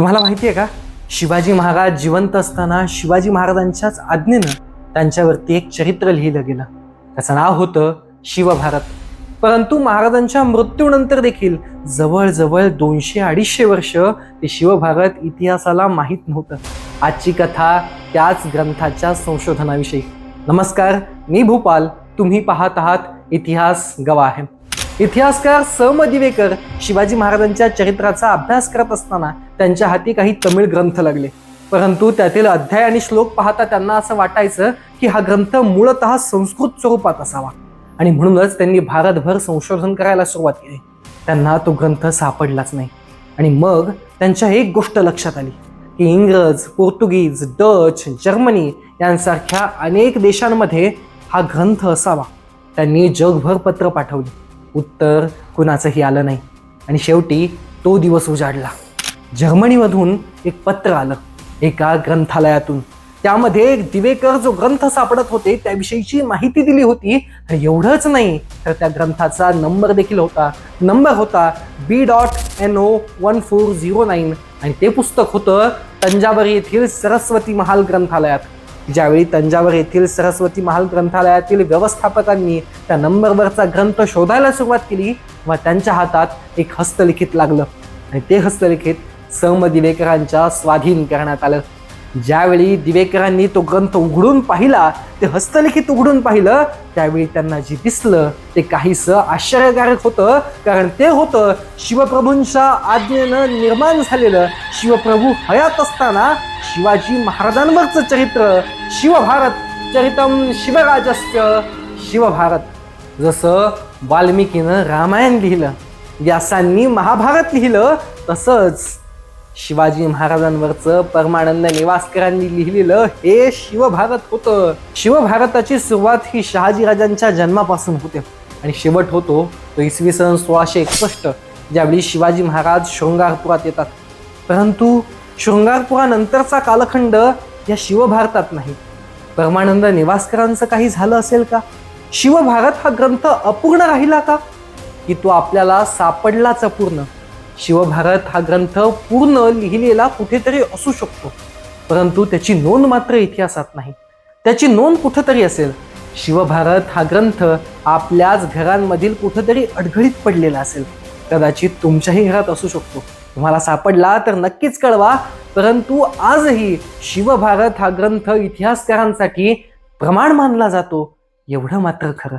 तुम्हाला माहिती आहे का? शिवाजी महाराज जिवंत असताना शिवाजी महाराजांच्याच आज्ञेनं त्यांच्यावरती एक चरित्र लिहिलं गेलं. त्याचं नाव होतं शिवभारत. परंतु महाराजांच्या मृत्यूनंतर देखील जवळजवळ दोनशे अडीचशे वर्ष ते शिवभारत इतिहासाला माहीत नव्हतं. आजची कथा त्याच ग्रंथाच्या संशोधनाविषयी. नमस्कार मी भूपाल. तुम्ही पाहत आहात इतिहास गवा आहे इतिहासकार स. म दिवेकर शिवाजी महाराजांच्या चरित्राचा अभ्यास करत असताना त्यांच्या हाती काही तमिळ ग्रंथ लागले. परंतु त्यातील अध्याय आणि श्लोक पाहता त्यांना असं वाटायचं की हा ग्रंथ मूळतः संस्कृत स्वरूपात असावा. आणि म्हणूनच त्यांनी भारतभर संशोधन करायला सुरुवात केली. त्यांना तो ग्रंथ सापडलाच नाही. आणि मग त्यांच्या एक गोष्ट लक्षात आली की इंग्रज पोर्तुगीज डच जर्मनी यांसारख्या अनेक देशांमध्ये हा ग्रंथ असावा. त्यांनी जगभर पत्र पाठवली. उत्तर कुणाचंही आलं नाही. आणि शेवटी तो दिवस उजाडला. जर्मनीमधून एक पत्र आलं एका ग्रंथालयातून. त्यामध्ये दिवेकर जो ग्रंथ सापडत होते त्याविषयीची माहिती दिली होती. आणि एवढंच नाही तर त्या ग्रंथाचा नंबर देखील होता. नंबर होता B dot N O one four zero nine आणि ते पुस्तक होतं तंजावर येथील सरस्वती महाल ग्रंथालयात. ज्यावेळी तंजावर येथील सरस्वती महाल ग्रंथालयातील व्यवस्थापकांनी त्या नंबरवरचा ग्रंथ शोधायला सुरुवात केली व त्यांच्या हातात एक हस्तलिखित लागलं. आणि ते हस्तलिखित सम दिवेकरांच्या स्वाधीन करण्यात आलं. ज्यावेळी दिवेकरांनी तो ग्रंथ उघडून पाहिला ते हस्तलिखित उघडून पाहिलं त्यावेळी त्यांना जे दिसलं ते काहीसं आश्चर्यकारक होतं. कारण ते होतं शिवप्रभूंच्या आज्ञेनं निर्माण झालेलं शिवप्रभू हयात असताना शिवाजी महाराजांवरचं चरित्र शिवभारत चरितम शिवराजस्य शिवभारत. जसं वाल्मिकीनं रामायण लिहिलं व्यासांनी महाभारत लिहिलं तसंच शिवाजी महाराजांवरचं परमानंद निवासकरांनी लिहिलेलं हे शिवभारत होतं. शिवभारताची सुरुवात ही शहाजी राजांच्या जन्मापासून होते आणि शेवट होतो तो इसवी सन सोळाशे एकसष्ट ज्यावेळी शिवाजी महाराज शृंगारपुरात येतात. परंतु शृंगारपुरानंतरचा कालखंड या शिवभारतात नाही. परमानंद निवासकरांचं काही झालं असेल का? शिवभारत हा ग्रंथ अपूर्ण राहिला का? की तो आपल्याला सापडलाच अपूर्ण? शिवभारत हा ग्रंथ पूर्ण लिहिलेला कुठेतरी असू शकतो. परंतु त्याची नोंद मात्र इतिहासात नाही. त्याची नोंद कुठंतरी असेल. शिवभारत हा ग्रंथ आपल्याच घरांमधील कुठंतरी अडघळीत पडलेला असेल. कदाचित तुमच्याही घरात असू शकतो. तुम्हाला सापडला तर नक्कीच कळवा. परंतु आजही शिवभारत हा ग्रंथ इतिहासकारांसाठी प्रमाण मानला जातो. एवढं मात्र खरं.